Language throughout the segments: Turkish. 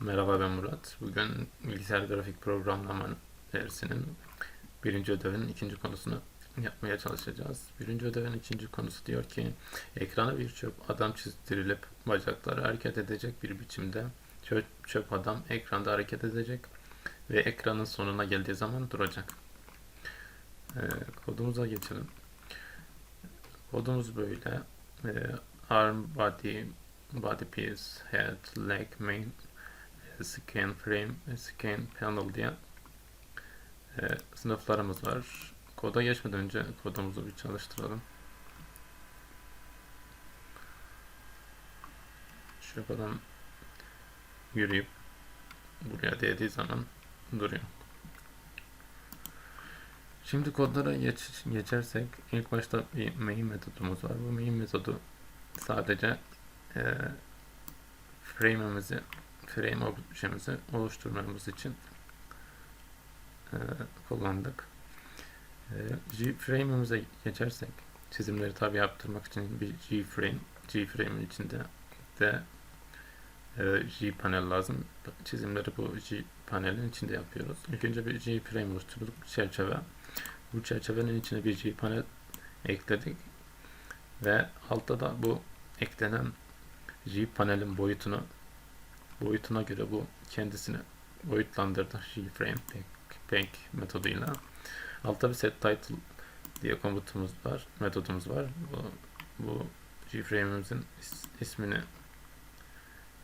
Merhaba ben Murat. Bugün bilgisayar grafik programlama dersinin birinci ödevinin ikinci konusunu yapmaya çalışacağız. Birinci ödevin ikinci konusu diyor ki ekrana bir çöp adam çizdirilip bacakları hareket edecek bir biçimde çöp, çöp adam ekranda hareket edecek ve ekranın sonuna geldiği zaman duracak. Ee, kodumuza geçelim. Kodumuz böyle. Ee, arm, body, body piece, head, leg, main, scan frame, scan panel diye e, sınıflarımız var. Koda geçmeden önce kodumuzu bir çalıştıralım. Şuradan yürüyüp buraya değdiği zaman duruyor. Şimdi kodlara geç, geçersek ilk başta bir main metodumuz var. Bu main metodu sadece e, frame'imizi frame objemizi oluşturmamız için e, kullandık. E, G-frame'imize geçersek çizimleri tabi yaptırmak için bir G-frame G-frame'in içinde de e, G-panel lazım. Çizimleri bu G-panelin içinde yapıyoruz. İlk önce bir G-frame oluşturduk. Çerçeve. Bu çerçevenin içine bir G-panel ekledik. Ve altta da bu eklenen G-panelin boyutunu boyutuna göre bu kendisini boyutlandırdı G-frame pack metoduyla. Altta bir set title diye komutumuz var, metodumuz var. Bu, bu G-frame'imizin ismini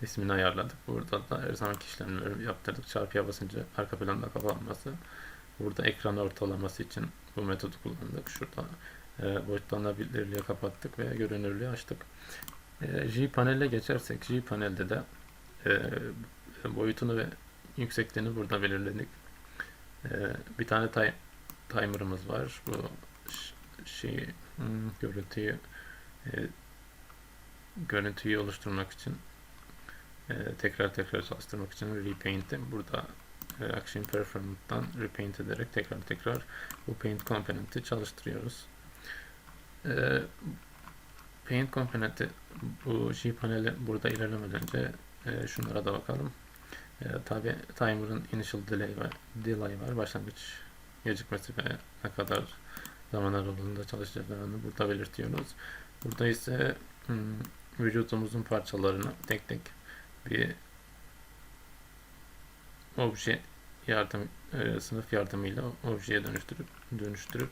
ismini ayarladık. Burada da her zamanki işlemleri yaptırdık. Çarpıya basınca arka planda kapanması. Burada ekran ortalaması için bu metodu kullandık. Şurada e, boyutlanabilirliği kapattık ve görünürlüğü açtık. E, G panele geçersek G panelde de e, boyutunu ve yüksekliğini burada belirledik. E, bir tane time, timer'ımız var. Bu şey hmm, görüntüyü e, görüntüyü oluşturmak için e, tekrar tekrar çalıştırmak için repaint'i burada e, action performance'dan repaint ederek tekrar tekrar bu paint komponenti çalıştırıyoruz. Paint komponenti bu G paneli burada ilerlemeden önce e, şunlara da bakalım. E, tabi timer'ın initial delay var, delay var. Başlangıç gecikmesi ve ne kadar zaman aralığında çalışacaklarını burada belirtiyoruz. Burada ise hmm, vücudumuzun parçalarını tek tek bir obje yardım e, sınıf yardımıyla objeye dönüştürüp dönüştürüp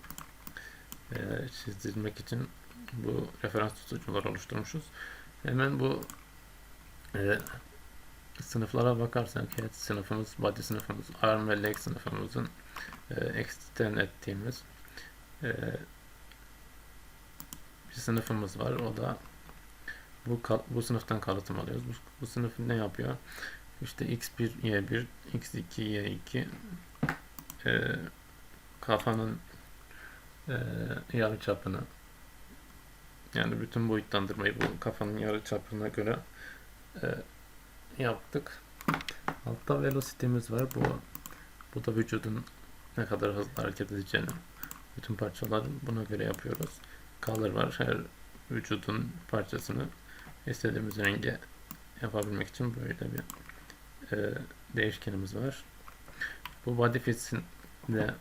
e, çizdirmek için bu referans tutucular oluşturmuşuz. Hemen bu e, sınıflara bakarsak head sınıfımız, body sınıfımız, arm ve leg sınıfımızın e, extend ettiğimiz e, bir sınıfımız var. O da bu bu sınıftan kalıtım alıyoruz. Bu, bu sınıf ne yapıyor? İşte x1, y1, x2, y2 e, kafanın e, yarı çapını yani bütün boyutlandırmayı bu kafanın yarı çapına göre e, yaptık. Altta velocity'miz var. Bu bu da vücudun ne kadar hızlı hareket edeceğini bütün parçaların buna göre yapıyoruz. Color var. Her vücudun parçasını istediğimiz renge yapabilmek için böyle bir e, değişkenimiz var. Bu body fits'in de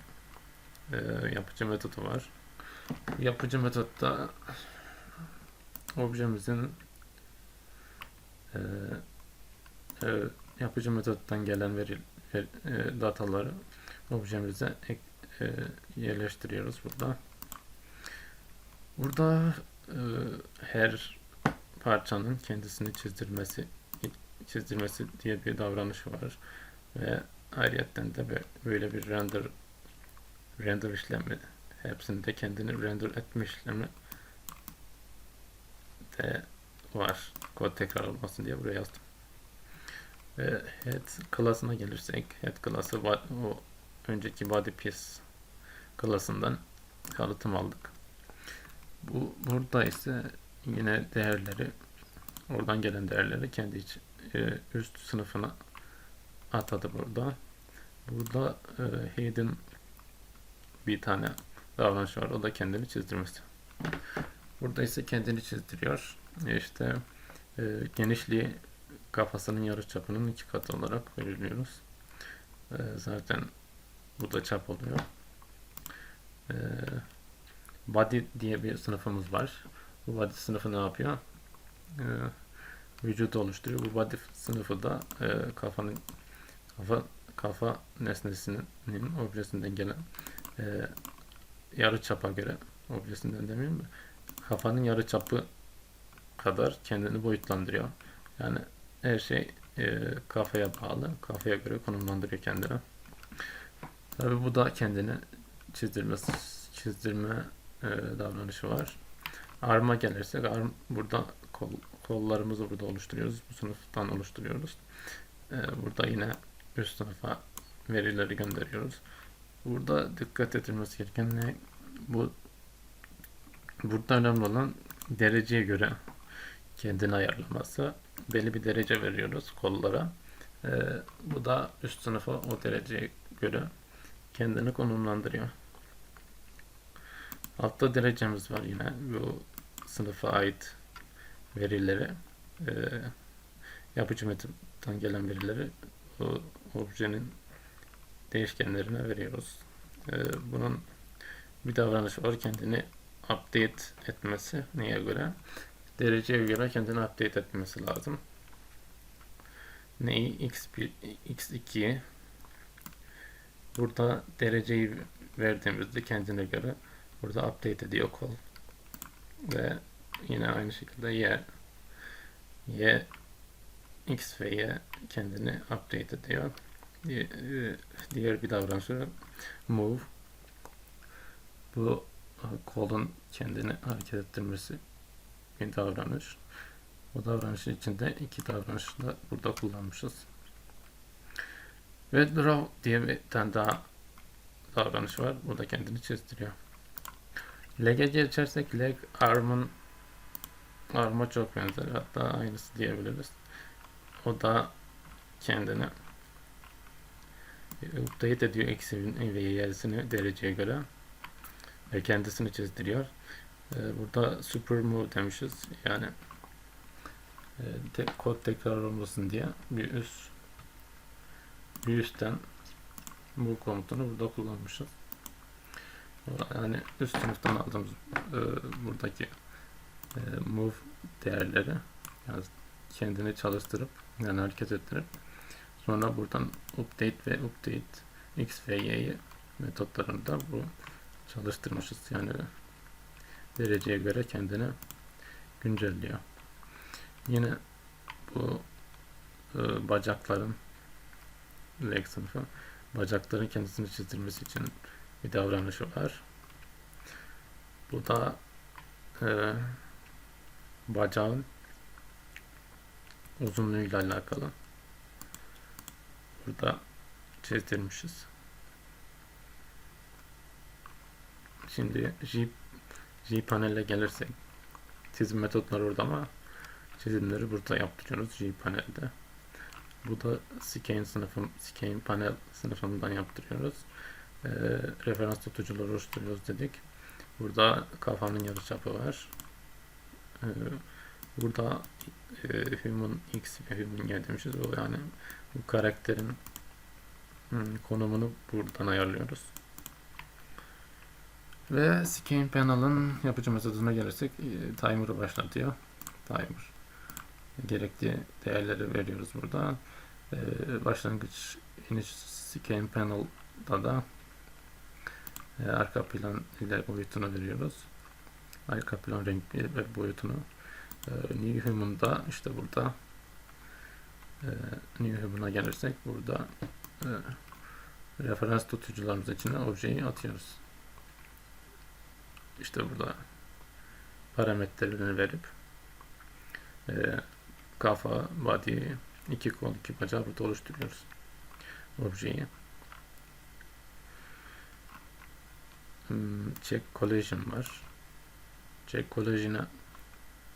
e, yapıcı metodu var. Yapıcı metotta objemizin e, e, yapıcı metottan gelen veri e, dataları objemize e, yerleştiriyoruz burada. Burada e, her parçanın kendisini çizdirmesi çizdirmesi diye bir davranış var ve ayrıyetten de böyle bir render render işlemi hepsinde kendini render etme işlemi de var. Kod tekrar olmasın diye buraya yazdım. Ve head klasına gelirsek head klası o önceki body piece klasından kalıtım aldık. Bu burada ise yine değerleri oradan gelen değerleri kendi iç, e, üst sınıfına atadı burada. Burada e, head'in bir tane davranış var. O da kendini çizdirmesi. Burada ise kendini çizdiriyor. İşte e, genişliği kafasının yarı çapının iki katı olarak belirliyoruz. Ee, zaten bu da çap oluyor. Ee, body diye bir sınıfımız var. Bu body sınıfı ne yapıyor? Ee, vücudu oluşturuyor. Bu body sınıfı da e, kafanın kafa kafa nesnesinin objesinden gelen e, yarı çapa göre objesinden demeyeyim mi? Kafanın yarı çapı kadar kendini boyutlandırıyor. Yani her şey e, kafaya bağlı. Kafaya göre konumlandırıyor kendini. Tabi bu da kendini çizdirme çizdirme e, davranışı var. Arm'a gelirsek arm burada kol, kollarımızı burada oluşturuyoruz. Bu sınıftan oluşturuyoruz. E, burada yine üst sınıfa verileri gönderiyoruz. Burada dikkat edilmesi gereken ne? Bu burada önemli olan dereceye göre kendini ayarlaması. Belli bir derece veriyoruz kollara. Ee, bu da üst sınıfa o dereceye göre kendini konumlandırıyor. Altta derecemiz var yine bu sınıfa ait verileri e, yapıcı metottan gelen verileri o objenin değişkenlerine veriyoruz. E, bunun bir davranışı var kendini update etmesi neye göre? Dereceye göre kendini update etmesi lazım. Neyi? X1, X2 burada dereceyi verdiğimizde kendine göre burada update ediyor kol. Ve yine aynı şekilde Y Y X ve Y kendini update ediyor. Diğer bir davranışı move bu kolun kendini hareket ettirmesi bir davranış. O davranışın içinde iki davranışı da burada kullanmışız. Ve draw diye bir tane daha davranış var. Burada kendini çizdiriyor. Leg'e geçersek leg arm'ın arm'a çok benzer. Hatta aynısı diyebiliriz. O da kendini update ediyor eksi ve y'sini dereceye göre ve kendisini çizdiriyor. Ee, burada super move demişiz. Yani e, te, kod tekrar olmasın diye bir üst bir üstten bu komutunu burada kullanmışız. Yani üst sınıftan aldığımız e, buradaki e, move değerleri yani kendini çalıştırıp yani hareket ettirip sonra buradan update ve update x ve y'yi metotlarında bu çalıştırmışız. Yani dereceye göre kendini güncelliyor. Yine bu e, bacakların leg sınıfı bacakların kendisini çizdirmesi için bir davranışı var. Bu da e, bacağın uzunluğuyla alakalı. Burada çizdirmişiz. Şimdi J, J panel'e gelirsek çizim metotları orada ama çizimleri burada yaptırıyoruz J panel'de. Bu da skein sınıfım, skein panel sınıfından yaptırıyoruz. Ee, referans tutucuları oluşturuyoruz dedik. Burada kafanın yarıçapı var. Ee, burada e, human x ve human y demişiz. O yani bu karakterin hmm, konumunu buradan ayarlıyoruz. Ve scan panel'ın yapıcı metoduna gelirsek e, timer'ı başlatıyor. Timer. Gerekli değerleri veriyoruz burada. E, başlangıç iniş scan panel'da da e, arka plan ile boyutunu veriyoruz. Arka plan renk ve boyutunu. E, New Human'da işte burada e, New Human'a gelirsek burada e, referans tutucularımız içine objeyi atıyoruz işte burada parametrelerini verip e, kafa, body, iki kol, iki bacağı burada oluşturuyoruz. Objeyi. Hmm, check collision var. Check collision'a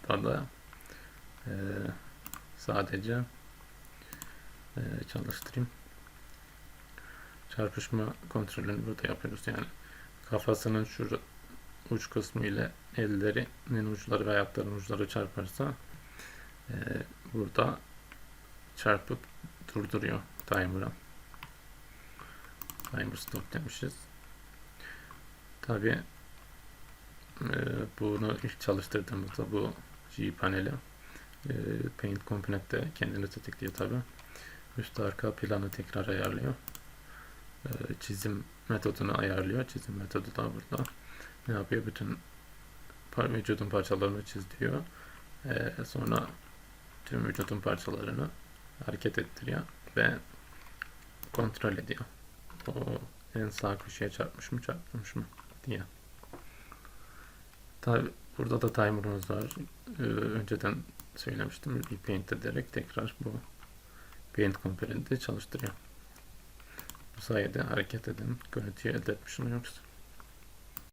da e, sadece e, çalıştırayım. Çarpışma kontrolünü burada yapıyoruz. Yani kafasının şurada uç kısmı ile ellerinin uçları ve ayakların uçları çarparsa e, burada çarpıp durduruyor timer'a. Timer stop demişiz. Tabi bunu ilk çalıştırdığımızda bu G paneli e, Paint Component'te kendini tetikliyor tabi. Üst arka planı tekrar ayarlıyor. E, çizim metodunu ayarlıyor. Çizim metodu da burada. Ne yapıyor? Bütün vücudun parçalarını çiz diyor. E, sonra tüm vücudun parçalarını hareket ettiriyor ve kontrol ediyor. O en sağ köşeye çarpmış mı çarpmamış mı diye. Tabi burada da timer'ımız var. Ee, önceden söylemiştim. Repaint ederek tekrar bu Paint komponenti çalıştırıyor. Bu sayede hareket eden görüntüyü elde etmiş oluyoruz.